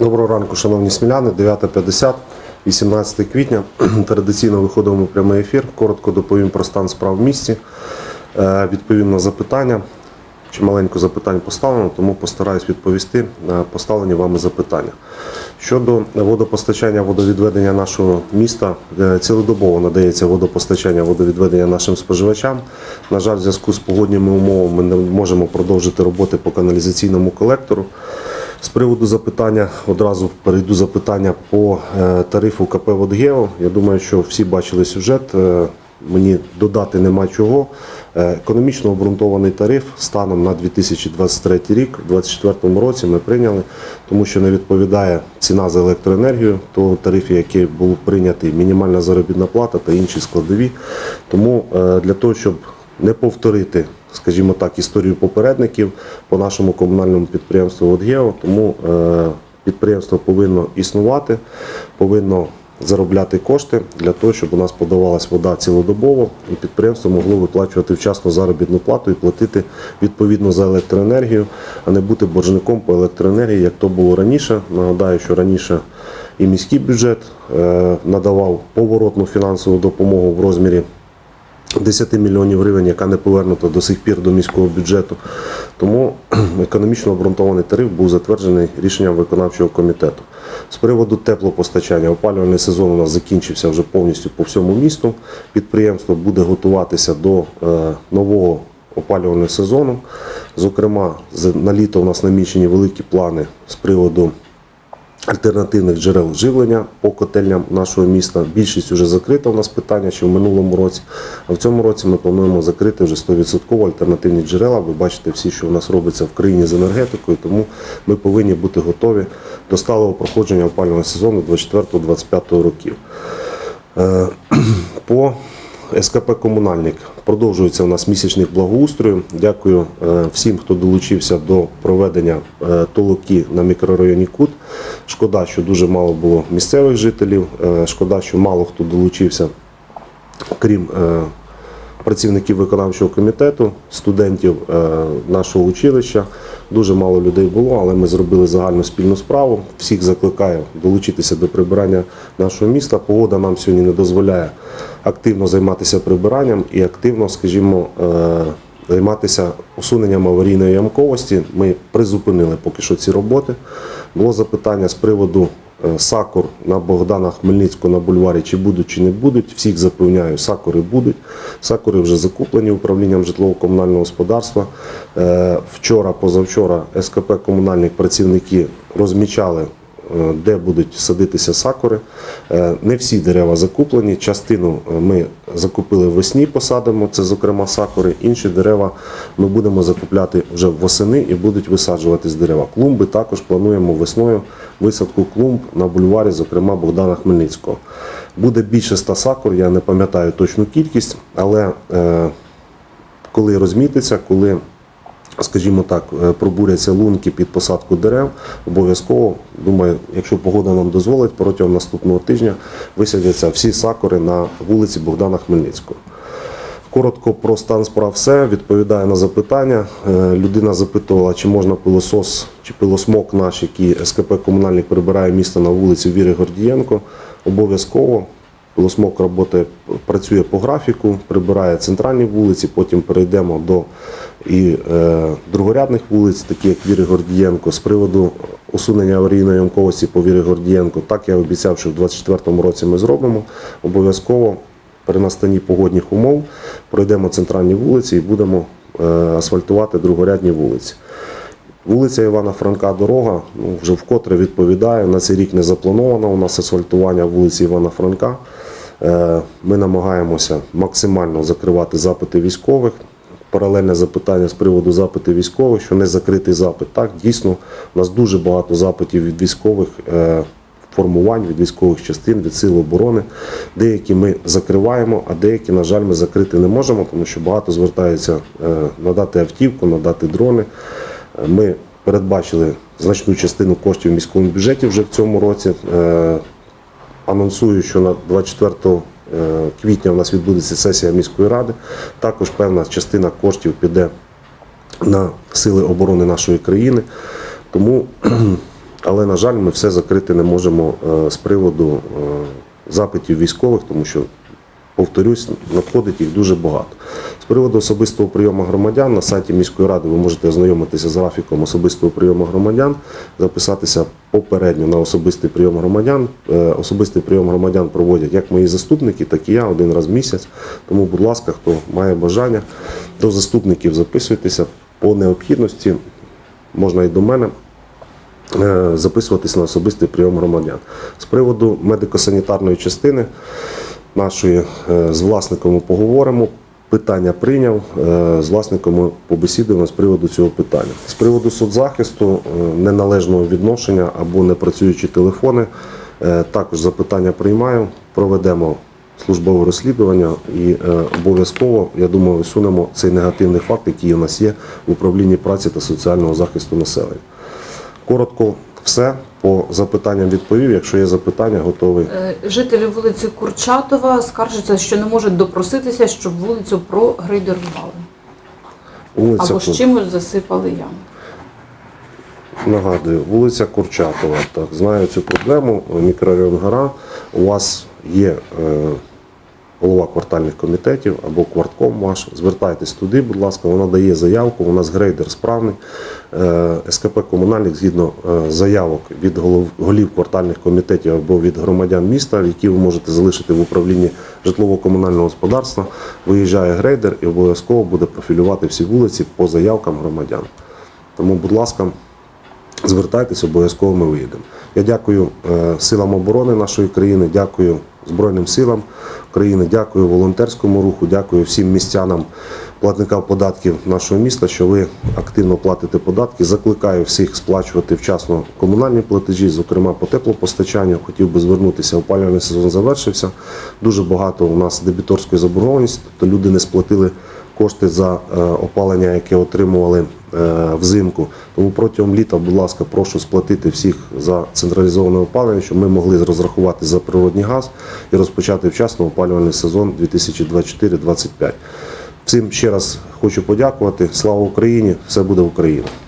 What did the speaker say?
Доброго ранку, шановні сміляни. 9.50, 18 квітня. Традиційно виходимо в прямий ефір. Коротко доповім про стан справ в місті. Е, Відповім на запитання. Чималенько запитань поставлено, тому постараюсь відповісти на поставлені вами запитання. Щодо водопостачання, водовідведення нашого міста, е, цілодобово надається водопостачання, водовідведення нашим споживачам. На жаль, в зв'язку з погодніми умовами ми не можемо продовжити роботи по каналізаційному колектору. З приводу запитання одразу перейду запитання по е, тарифу КП «Водгео». Я думаю, що всі бачили сюжет. е, Мені додати нема чого. Е, Економічно обґрунтований тариф станом на 2023 рік, у 2024 році ми прийняли, тому що не відповідає ціна за електроенергію того тарифу, який був прийнятий, мінімальна заробітна плата та інші складові. Тому для того, щоб не повторити, скажімо так, історію попередників по нашому комунальному підприємству «Водгео», тому е, підприємство повинно існувати, повинно заробляти кошти для того, щоб у нас подавалась вода цілодобово, і підприємство могло виплачувати вчасно заробітну плату і платити відповідно за електроенергію, а не бути боржником по електроенергії, як то було раніше. Нагадаю, що раніше і міський бюджет е, надавав поворотну фінансову допомогу в розмірі 10 мільйонів гривень, яка не повернута до сих пір до міського бюджету. Тому економічно обґрунтований тариф був затверджений рішенням виконавчого комітету. З приводу теплопостачання, опалювальний сезон у нас закінчився вже повністю по всьому місту. Підприємство буде готуватися до е, нового опалювального сезону. Зокрема, на літо у нас намічені великі плани з приводу альтернативних джерел живлення по котельням нашого міста. Більшість вже закрита у нас питання ще в минулому році. А в цьому році ми плануємо закрити вже 100% альтернативні джерела. Ви бачите всі, що у нас робиться в країні з енергетикою, тому ми повинні бути готові до сталого проходження опалювального сезону 24-25 років. Е, По СКП Комунальник продовжується у нас місячник благоустрою. Дякую е, всім, хто долучився до проведення е, толоки на мікрорайоні Кут. Шкода, що дуже мало було місцевих жителів. е, Шкода, що мало хто долучився, крім працівників виконавчого комітету, студентів нашого училища. Дуже мало людей було, але ми зробили загальну спільну справу. Всіх закликаю долучитися до прибирання нашого міста. Погода нам сьогодні не дозволяє активно займатися прибиранням і активно, скажімо, е, займатися усуненням аварійної ямковості. Ми призупинили поки що ці роботи. Було запитання з приводу сакур на Богдана Хмельницького на бульварі, чи будуть, чи не будуть. Всіх запевняю, сакури будуть. Сакури вже закуплені управлінням житлово-комунального господарства. Е, Вчора, позавчора СКП комунальних працівники розмічали е, де будуть садитися сакури. Е, Не всі дерева закуплені. Частину е, ми закупили весні, посадимо, це зокрема сакури. Інші дерева ми будемо закупляти вже восени і будуть висаджуватись дерева. Клумби також плануємо весною висадку клумб на бульварі, зокрема Богдана Хмельницького. Буде більше 100 сакур, я не пам'ятаю точну кількість, але е, коли розмітиться, коли скажімо так, е, пробуряться лунки під посадку дерев, обов'язково, думаю, якщо погода нам дозволить, протягом наступного тижня висадяться всі сакури на вулиці Богдана Хмельницького. Коротко про стан справ все. Відповідаю на запитання. Е, Людина запитувала, чи можна пилосос чи пилосмок наш, який СКП комунальник прибирає місто на вулиці Віри Гордієнко. Обов'язково пилосмок роботи працює по графіку, прибирає центральні вулиці, потім перейдемо до і е, другорядних вулиць, такі як Віри Гордієнко. З приводу усунення аварійної ямковості по Віри Гордієнко, так я обіцяв, що в 2024 році ми зробимо. Обов'язково при настанні погодних умов пройдемо центральні вулиці і будемо е, асфальтувати другорядні вулиці. Вулиця Івана Франка дорога ну, вже вкотре відповідає. На цей рік не заплановано у нас асфальтування вулиці Івана Франка. Е, Ми намагаємося максимально закривати запити військових. Паралельне запитання з приводу запитів військових, що не закритий запит. Так, дійсно, у нас дуже багато запитів від військових е, формувань, від військових частин, від сил оборони. Деякі ми закриваємо, а деякі, на жаль, ми закрити не можемо, тому що багато звертаються е, надати автівку, надати дрони. Ми передбачили значну частину коштів в міському бюджеті вже в цьому році. Е, Анонсую, що на 24 е, квітня у нас відбудеться сесія міської ради. Також певна частина коштів піде на сили оборони нашої країни. Тому Але, на жаль, ми все закрити не можемо е, з приводу запитів військових, тому що, повторюсь, надходить їх дуже багато. З приводу особистого прийому громадян на сайті міської ради ви можете ознайомитися з графіком особистого прийому громадян, записатися попередньо на особистий прийом громадян. Е, Особистий прийом громадян проводять як мої заступники, так і я один раз в місяць. Тому, будь ласка, хто має бажання, до заступників записуйтеся по необхідності. Можна і до мене е, записуватись на особистий прийом громадян. З приводу медико-санітарної частини нашої е, з власником поговоримо. Питання прийняв, е, з власником ми побесідуємо з приводу цього питання. З приводу соцзахисту, е, неналежного відношення або непрацюючі телефони, також запитання приймаю, проведемо службове розслідування і обов'язково, я думаю, висунемо цей негативний факт, який у нас є в управлінні праці та соціального захисту населення. Коротко все по запитанням відповів. Якщо є запитання, готовий. Е, Жителі вулиці Курчатова скаржаться, що не можуть допроситися, щоб вулицю прогрейдерували. Вулиця Або Кур- з чимось засипали яму. Нагадую, вулиця Курчатова. Так, знаю цю проблему. Мікрорайон Гора. У вас є е, голова квартальних комітетів або квартком ваш. Звертайтесь туди, будь ласка, вона дає заявку. У нас грейдер справний. Е, СКП комунальник згідно е, заявок від голів квартальних комітетів або від громадян міста, які ви можете залишити в управлінні житлово-комунального господарства. Виїжджає грейдер і обов'язково буде профілювати всі вулиці по заявкам громадян. Тому, будь ласка, звертайтесь, обов'язково ми виїдемо. Я дякую е, силам оборони нашої країни, дякую Збройним силам України, дякую волонтерському руху, дякую всім містянам, платникам податків нашого міста, що ви активно платите податки. Закликаю всіх сплачувати вчасно комунальні платежі, зокрема по теплопостачанню. Хотів би звернутися, опалювальний сезон завершився. Дуже багато у нас дебіторської заборгованості, тобто люди не сплатили кошти за е, опалення, яке отримували е, взимку. Тому протягом літа, будь ласка, прошу сплатити всіх за централізоване опалення, щоб ми могли розрахувати за природний газ і розпочати вчасно опалювальний сезон 2024-2025. Всім ще раз хочу подякувати. Слава Україні! Все буде Україна!